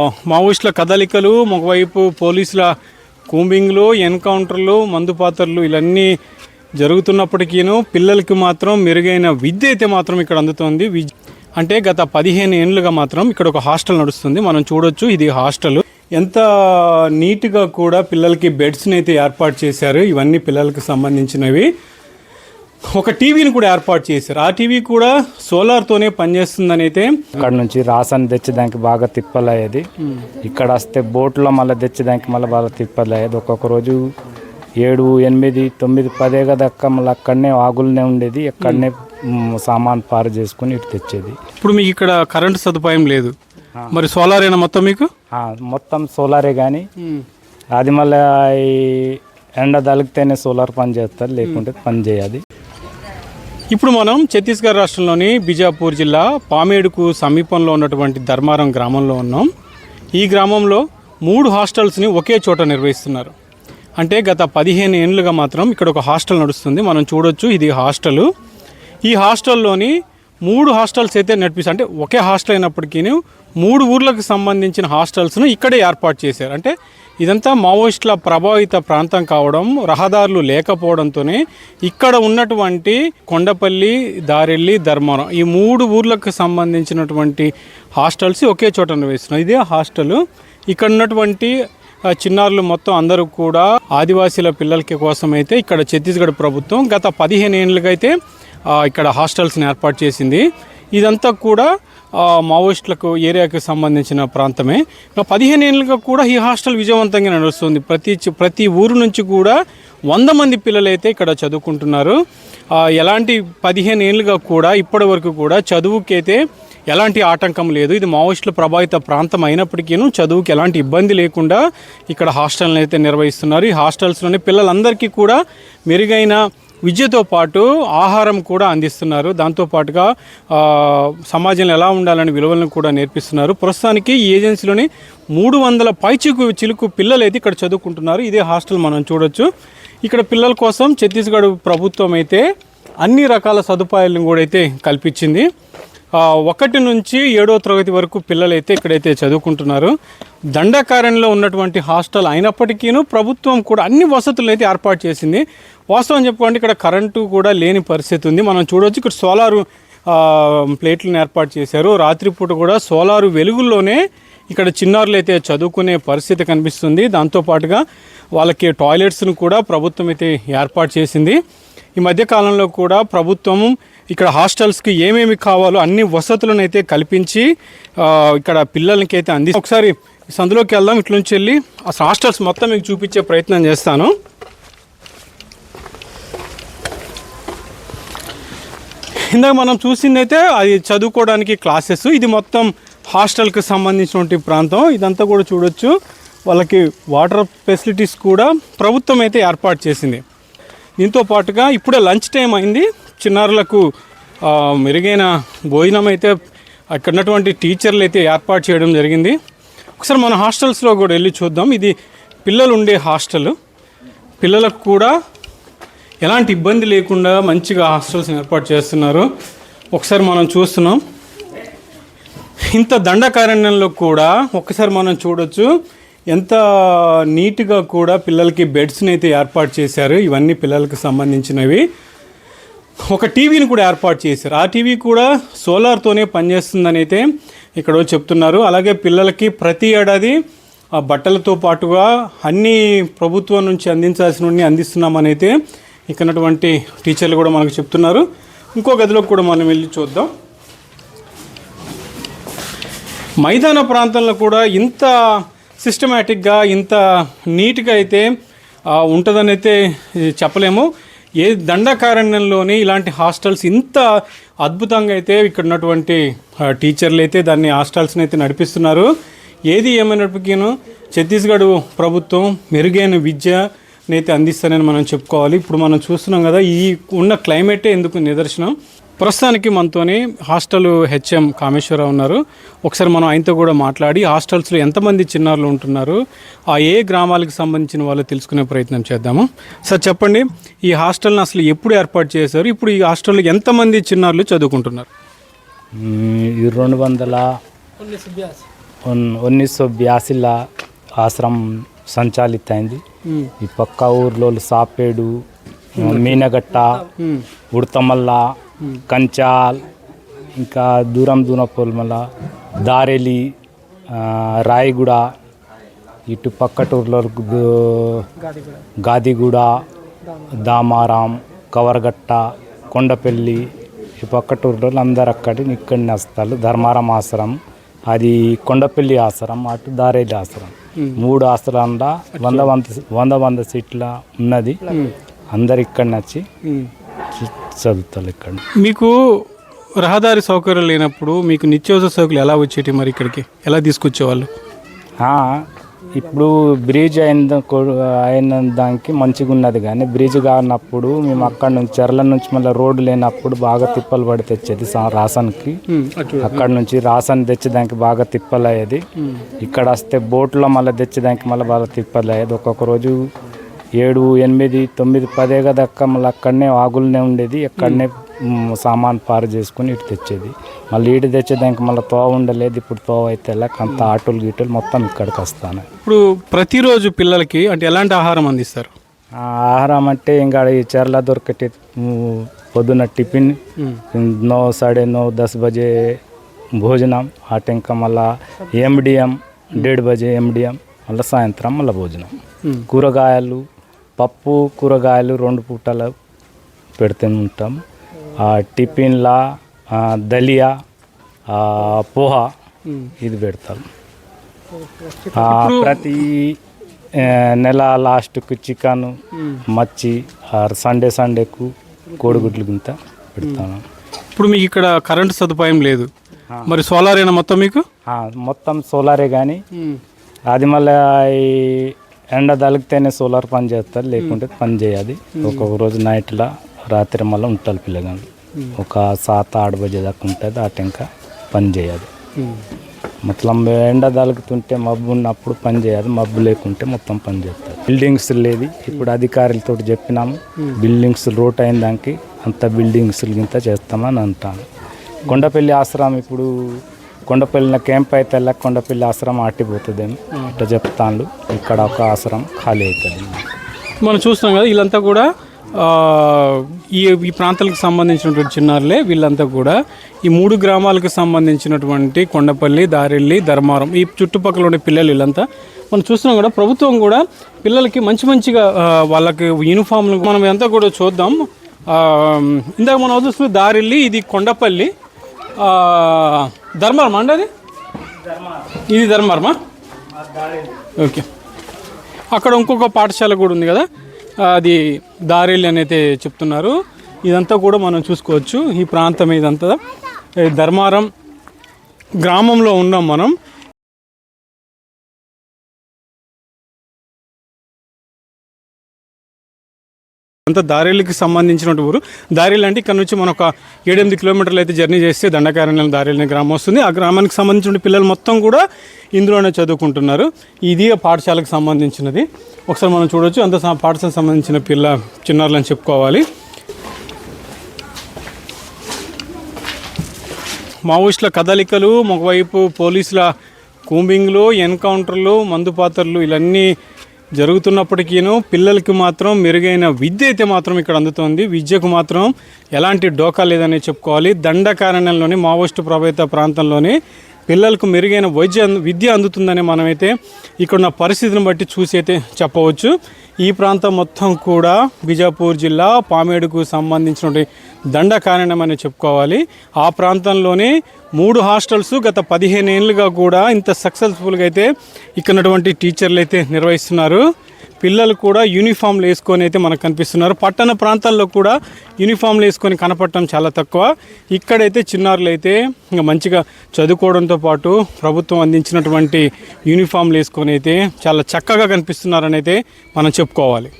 మావోయిస్టుల కదలికలు ఒకవైపు పోలీసుల కూంబింగ్లు ఎన్కౌంటర్లు మందుపాత్రలు ఇవన్నీ జరుగుతున్నప్పటికీను పిల్లలకి మాత్రం మెరుగైన విద్య అయితే మాత్రం ఇక్కడ అందుతోంది. విద్య అంటే గత పదిహేను ఏళ్ళుగా మాత్రం ఇక్కడ ఒక హాస్టల్ నడుస్తుంది. మనం చూడొచ్చు ఇది హాస్టల్. ఎంత నీట్గా కూడా పిల్లలకి బెడ్స్ని అయితే ఏర్పాటు చేశారు. ఇవన్నీ పిల్లలకు సంబంధించినవి. ఒక టీవీని కూడా ఏర్పాటు చేశారు. ఆ టీవీ కూడా సోలార్తోనే పనిచేస్తుందని అయితే ఇక్కడ నుంచి రాసన్ తెచ్చేదానికి బాగా తిప్పలయ్యేది. ఇక్కడ వస్తే బోట్లో మళ్ళీ తెచ్చేదానికి మళ్ళీ బాగా తిప్పలయ్యేది. ఒక్కొక్క రోజు ఏడు ఎనిమిది తొమ్మిది పదే దాకా మళ్ళీ అక్కడనే ఆగులనే ఉండేది. అక్కడనే సామాన్ పారు చేసుకుని ఇటు తెచ్చేది. ఇప్పుడు మీకు ఇక్కడ కరెంటు సదుపాయం లేదు. మరి సోలార్ అయినా మొత్తం మీకు? మొత్తం సోలారే కానీ అది మళ్ళీ ఎండ తలిగితేనే సోలార్ పని చేస్తారు లేకుంటే పని చేయదు. ఇప్పుడు మనం ఛత్తీస్గఢ్ రాష్ట్రంలోని బిజాపూర్ జిల్లా పామేడుకు సమీపంలో ఉన్నటువంటి ధర్మారం గ్రామంలో ఉన్నాం. ఈ గ్రామంలో మూడు హాస్టల్స్ని ఒకే చోట నిర్వహిస్తున్నారు. అంటే గత పదిహేను ఏళ్ళుగా మాత్రం ఇక్కడ ఒక హాస్టల్ నడుస్తుంది. మనం చూడొచ్చు ఇది హాస్టల్. ఈ హాస్టల్లోని మూడు హాస్టల్స్ అయితే నడిపిస్తారు అంటే ఒకే హాస్టల్ అయినప్పటికీ మూడు ఊర్లకు సంబంధించిన హాస్టల్స్ను ఇక్కడే ఏర్పాటు చేశారు. అంటే ఇదంతా మావోయిస్టుల ప్రభావిత ప్రాంతం కావడం రహదారులు లేకపోవడంతోనే ఇక్కడ ఉన్నటువంటి కొండపల్లి దారెల్లి ధర్మవరం ఈ మూడు ఊర్లకు సంబంధించినటువంటి హాస్టల్స్ ఒకే చోట నిర్వహిస్తున్నాయి ఇదే హాస్టల్. ఇక్కడ ఉన్నటువంటి చిన్నారులు మొత్తం అందరూ కూడా ఆదివాసీల పిల్లలకి కోసం అయితే ఇక్కడ ఛత్తీస్గఢ్ ప్రభుత్వం గత పదిహేను ఏళ్ళుగా అయితే ఇక్కడ హాస్టల్స్ని ఏర్పాటు చేసింది. ఇదంతా కూడా మావోయిస్టులకు ఏరియాకి సంబంధించిన ప్రాంతమే. పదిహేను ఏళ్ళుగా కూడా ఈ హాస్టల్ విజయవంతంగా నడుస్తుంది. ప్రతి ప్రతి ఊరు నుంచి కూడా వంద మంది పిల్లలైతే ఇక్కడ చదువుకుంటున్నారు. ఎలాంటి పదిహేను ఏళ్ళుగా కూడా ఇప్పటి వరకు కూడా చదువుకైతే ఎలాంటి ఆటంకం లేదు. ఇది మావోయిస్టుల ప్రభావిత ప్రాంతం అయినప్పటికీ చదువుకి ఎలాంటి ఇబ్బంది లేకుండా ఇక్కడ హాస్టల్ని అయితే నిర్వహిస్తున్నారు. ఈ హాస్టల్స్లోనే పిల్లలందరికీ కూడా మెరుగైన విద్యతో పాటు ఆహారం కూడా అందిస్తున్నారు. దాంతోపాటుగా సమాజంలో ఎలా ఉండాలని విలువలను కూడా నేర్పిస్తున్నారు. ప్రస్తుతానికి ఈ ఏజెన్సీలోని మూడు వందల పైచికు చిలుకు పిల్లలు అయితే ఇక్కడ చదువుకుంటున్నారు. ఇదే హాస్టల్ మనం చూడొచ్చు. ఇక్కడ పిల్లల కోసం ఛత్తీస్గఢ్ ప్రభుత్వం అయితే అన్ని రకాల సదుపాయాలను కూడా అయితే కల్పించింది. ఒకటి నుంచి ఏడో తరగతి వరకు పిల్లలైతే ఇక్కడైతే చదువుకుంటున్నారు. దండకారణ్యంలో ఉన్నటువంటి హాస్టల్ అయినప్పటికీను ప్రభుత్వం కూడా అన్ని వసతులు అయితే ఏర్పాటు చేసింది. వాస్తవం చెప్పుకోండి ఇక్కడ కరెంటు కూడా లేని పరిస్థితి ఉంది. మనం చూడవచ్చు ఇక్కడ సోలారు ప్లేట్లను ఏర్పాటు చేశారు. రాత్రిపూట కూడా సోలారు వెలుగుల్లోనే ఇక్కడ చిన్నారులు అయితే చదువుకునే పరిస్థితి కనిపిస్తుంది. దాంతోపాటుగా వాళ్ళకి టాయిలెట్స్ను కూడా ప్రభుత్వం అయితే ఏర్పాటు చేసింది. ఈ మధ్యకాలంలో కూడా ప్రభుత్వం ఇక్కడ హాస్టల్స్కి ఏమేమి కావాలో అన్ని వసతులను అయితే కల్పించి ఇక్కడ పిల్లలకి అయితే అంది ఒకసారి సందులోకి వెళ్దాం. ఇట్ల నుంచి వెళ్ళి అసలు హాస్టల్స్ మొత్తం మీకు చూపించే ప్రయత్నం చేస్తాను. ఇందాక మనం చూసిందైతే అది చదువుకోవడానికి క్లాసెస్. ఇది మొత్తం హాస్టల్కి సంబంధించినటువంటి ప్రాంతం. ఇదంతా కూడా చూడొచ్చు. వాళ్ళకి వాటర్ ఫెసిలిటీస్ కూడా ప్రభుత్వం అయితే ఏర్పాటు చేసింది. దీంతో పాటుగా ఇప్పుడే లంచ్ టైం అయింది. చిన్నారులకు మెరుగైన భోజనం అయితే అక్కడ ఉన్నటువంటి టీచర్లు అయితే ఏర్పాటు చేయడం జరిగింది. ఒకసారి మన హాస్టల్స్లో కూడా వెళ్ళి చూద్దాం. ఇది పిల్లలు ఉండే హాస్టల్. పిల్లలకు కూడా ఎలాంటి ఇబ్బంది లేకుండా మంచిగా హాస్టల్స్ ఏర్పాటు చేస్తున్నారు. ఒకసారి మనం చూస్తున్నాం. ఇంత దండకారణ్యంలో కూడా ఒక్కసారి మనం చూడొచ్చు. ఎంత నీట్గా కూడా పిల్లలకి బెడ్స్ని అయితే ఏర్పాటు చేశారు. ఇవన్నీ పిల్లలకు సంబంధించినవి. ఒక టీవీని కూడా ఏర్పాటు చేశారు. ఆ టీవీ కూడా సోలార్తోనే పనిచేస్తుందని అయితే ఇక్కడ చెప్తున్నారు. అలాగే పిల్లలకి ప్రతి ఏడాది బట్టలతో పాటుగా అన్ని ప్రభుత్వం నుంచి అందించాల్సినవన్నీ అందిస్తున్నామని అయితే ఇక్కడ టీచర్లు కూడా మనకు చెప్తున్నారు. ఇంకో గదిలోకి కూడా మనం వెళ్ళి చూద్దాం. మైదాన ప్రాంతంలో కూడా ఇంత సిస్టమేటిక్గా ఇంత నీట్గా అయితే ఉంటుందనైతే ఉంటుందని అయితే చెప్పలేము. ఏ దండకారణ్యంలోనే ఇలాంటి హాస్టల్స్ ఇంత అద్భుతంగా అయితే ఇక్కడ ఉన్నటువంటి టీచర్లు అయితే దాన్ని హాస్టల్స్ని అయితే నడిపిస్తున్నారు. ఏది ఏమైనప్పటికీను ఛత్తీస్గఢ్ ప్రభుత్వం మెరుగైన విద్యనైతే అందిస్తానని మనం చెప్పుకోవాలి. ఇప్పుడు మనం చూస్తున్నాం కదా ఈ ఉన్న క్లైమేటే ఎందుకు నిదర్శనం? ప్రస్తుతానికి మనతోని హాస్టల్ హెచ్ఎం కామేశ్వరరావు ఉన్నారు. ఒకసారి మనం ఆయనతో కూడా మాట్లాడి హాస్టల్స్లో ఎంతమంది చిన్నారులు ఉంటున్నారు ఆ ఏ గ్రామాలకు సంబంధించిన వాళ్ళు తెలుసుకునే ప్రయత్నం చేద్దాము. సార్ చెప్పండి ఈ హాస్టల్ని అసలు ఎప్పుడు ఏర్పాటు చేశారు? ఇప్పుడు ఈ హాస్టల్లో ఎంతమంది చిన్నారులు చదువుకుంటున్నారు? ఈ రెండు వందల ఉన్నీస్ బ్యాసిల ఆశ్రమం సంచాలితైంది. ఈ పక్క ఊర్లో సాపేడు మీనగట్ట ఉడతమల్ల కంచాల్ ఇంకా దూరం దూరం పొలమల్ల దారెలి రాయగూడ ఇటు పక్కటూరులో గాదిగూడ దామారాం కవరగట్ట కొండపల్లి ఈ పక్కటూరులో అందరు అక్కడి ఇక్కడిని వస్తారు ధర్మారం ఆశ్రమం అది కొండపల్లి ఆశ్రమం అటు దారేలి ఆశ్రమం. మూడు ఆశ్రమంలో వంద వంద వంద వంద సీట్ల ఉన్నది. అందరు ఇక్కడిని వచ్చి చదువుతారు ఇక్కడ మీకు రహదారి సౌకర్యం లేనప్పుడు మీకు నిత్యావసర సౌకర్యాలు ఎలా వచ్చేటి మరి ఇక్కడికి? ఎలా తీసుకొచ్చేవాళ్ళు? ఇప్పుడు బ్రిడ్జ్ అయిన అయిన దానికి మంచిగా ఉన్నది కానీ బ్రిడ్జ్ కానప్పుడు మేము అక్కడ నుంచి చెర్ల నుంచి మళ్ళీ రోడ్డు లేనప్పుడు బాగా తిప్పలు పడి తెచ్చేది రాసన్కి. అక్కడ నుంచి రాసన్ తెచ్చేదానికి బాగా తిప్పలు అయ్యేది ఇక్కడ వస్తే బోట్లో మళ్ళీ తెచ్చేదానికి మళ్ళీ బాగా తిప్పలు అయ్యేది ఒక్కొక్క రోజు ఏడు ఎనిమిది తొమ్మిది పదే కదా అక్క మళ్ళీ అక్కడనే ఆగులనే ఉండేది. అక్కడనే సామాన్ పారు చేసుకుని ఇటు తెచ్చేది. మళ్ళీ ఇటు తెచ్చేదానికి మళ్ళీ తోవ ఉండలేదు. ఇప్పుడు తోవ అయితే అంత ఆటోలు గీటోలు మొత్తం ఇక్కడికి వస్తాను. ఇప్పుడు ప్రతిరోజు పిల్లలకి అంటే ఎలాంటి ఆహారం అందిస్తారు? ఆహారం అంటే ఇంకా ఈ చీరల దొరికే పొద్దున టిఫిన్ నో సాడే నో దస్ బజే భోజనం అటు ఇంకా మళ్ళా ఎండిఎం డేడ్ బజే ఎండిఎం మళ్ళీ సాయంత్రం మళ్ళీ భోజనం. కూరగాయలు పప్పు కూరగాయలు రెండు పూటలు పెడుతూ ఉంటాం. ఆ టిఫిన్లా దలియా పోహా ఇది పెడతాం. ప్రతి నెల లాస్ట్కు చికెన్ మచ్చి సండే సండేకు కోడిగుడ్లు గింత పెడతాను ఇప్పుడు మీకు ఇక్కడ కరెంటు సదుపాయం లేదు. మరి సోలార్ అయినా మొత్తం మీకు? మొత్తం సోలారే కానీ అది మళ్ళీ ఈ ఎండ తలిగితేనే సోలార్ పని చేస్తారు లేకుంటే పని చేయాలి. ఒక్కొక్క రోజు నైట్లో రాత్రి మళ్ళీ ఉంటారు పిల్లగాళ్ళు. ఒక సాత ఆరు బజే దాకా ఉంటుంది ఆ టెంక పని చేయాలి. మొత్తం ఎండ తలుగుతుంటే మబ్బు ఉన్నప్పుడు పని చేయాలి మబ్బు లేకుంటే మొత్తం పని చేస్తారు. బిల్డింగ్స్ లేదు ఇప్పుడు అధికారులతో చెప్పినాము. బిల్డింగ్స్ రోట్ అయిన దానికి అంత బిల్డింగ్స్ ఇంత చేస్తామని అంటాను. కొండపల్లి ఆశ్రమం ఇప్పుడు కొండపల్లిన క్యాంప్ అయితే వెళ్ళక కొండపల్లి ఆశ్రమం ఆటిపోతుందేమో ఇట్లా చెప్తాను ఇక్కడ ఒక ఆశ్రమం ఖాళీ అవుతుంది మనం చూస్తున్నాం కదా వీళ్ళంతా కూడా ఈ ఈ ప్రాంతాలకు సంబంధించినటువంటి చిన్నారులే వీళ్ళంతా కూడా ఈ మూడు గ్రామాలకు సంబంధించినటువంటి కొండపల్లి దారెల్లి ధర్మారం ఈ చుట్టుపక్కల ఉండే పిల్లలు వీళ్ళంతా. మనం చూస్తున్నాం కూడా ప్రభుత్వం కూడా పిల్లలకి మంచి మంచిగా వాళ్ళకి యూనిఫామ్లు మనం ఎంత కూడా చూద్దాం. ఇందాక మనం చూస్తున్న దారెల్లి ఇది కొండపల్లి. ఆ, ధర్మారం అండి అది? ఇది ధర్మారమా ఓకే. అక్కడ ఇంకొక పాఠశాల కూడా ఉంది కదా? అది దారేలి అని అయితే చెప్తున్నారు. ఇదంతా కూడా మనం చూసుకోవచ్చు. ఈ ప్రాంతం ఇదంతా ధర్మారం గ్రామంలో ఉన్నాం మనం. అంతా దారిలకి సంబంధించిన ఊరు. దారేలి అంటే ఇక్కడ నుంచి మనం ఒక ఏడెనిమిది కిలోమీటర్లు అయితే జర్నీ చేస్తే దండకారణ్యం దారేలి గ్రామం వస్తుంది. ఆ గ్రామానికి సంబంధించిన పిల్లలు మొత్తం కూడా ఇందులోనే చదువుకుంటున్నారు. ఇది పాఠశాలకు సంబంధించినది. ఒకసారి మనం చూడొచ్చు. అంత పాఠశాలకు సంబంధించిన పిల్ల చిన్నారులు అని చెప్పుకోవాలి. మావోయిస్టుల కదలికలు ఒకవైపు పోలీసుల కూంబింగ్లు ఎన్కౌంటర్లు మందుపాత్రలు ఇవన్నీ జరుగుతున్నప్పటికీను పిల్లలకి మాత్రం మెరుగైన విద్య అయితే మాత్రం ఇక్కడ అందుతోంది. విద్యకు మాత్రం ఎలాంటి డోకా లేదని చెప్పుకోవాలి. దండకారణ్యంలోని మావోస్టు ప్రభావిత ప్రాంతంలోని పిల్లలకు మెరుగైన వైద్య విద్య అందుతుందని మనమైతే ఇక్కడున్న పరిస్థితిని బట్టి చూసి అయితే చెప్పవచ్చు. ఈ ప్రాంతం మొత్తం కూడా బిజాపూర్ జిల్లా పామేడుకు సంబంధించినటువంటి దండకారణ్యం అని చెప్పుకోవాలి. ఆ ప్రాంతంలోనే మూడు హాస్టల్స్ గత పదిహేను ఏళ్ళుగా కూడా ఇంత సక్సెస్ఫుల్గా అయితే ఇక్కడటువంటి టీచర్లు అయితే నిర్వహిస్తున్నారు. పిల్లలు కూడా యూనిఫామ్లు వేసుకొని అయితే మనకు కనిపిస్తున్నారు. పట్టణ ప్రాంతాల్లో కూడా యూనిఫామ్లు వేసుకొని కనపడటం చాలా తక్కువ. ఇక్కడైతే చిన్నారులు అయితే ఇంకా మంచిగా చదువుకోవడంతో పాటు ప్రభుత్వం అందించినటువంటి యూనిఫామ్లు వేసుకొని అయితే చాలా చక్కగా కనిపిస్తున్నారని అయితే మనం చెప్పుకోవాలి.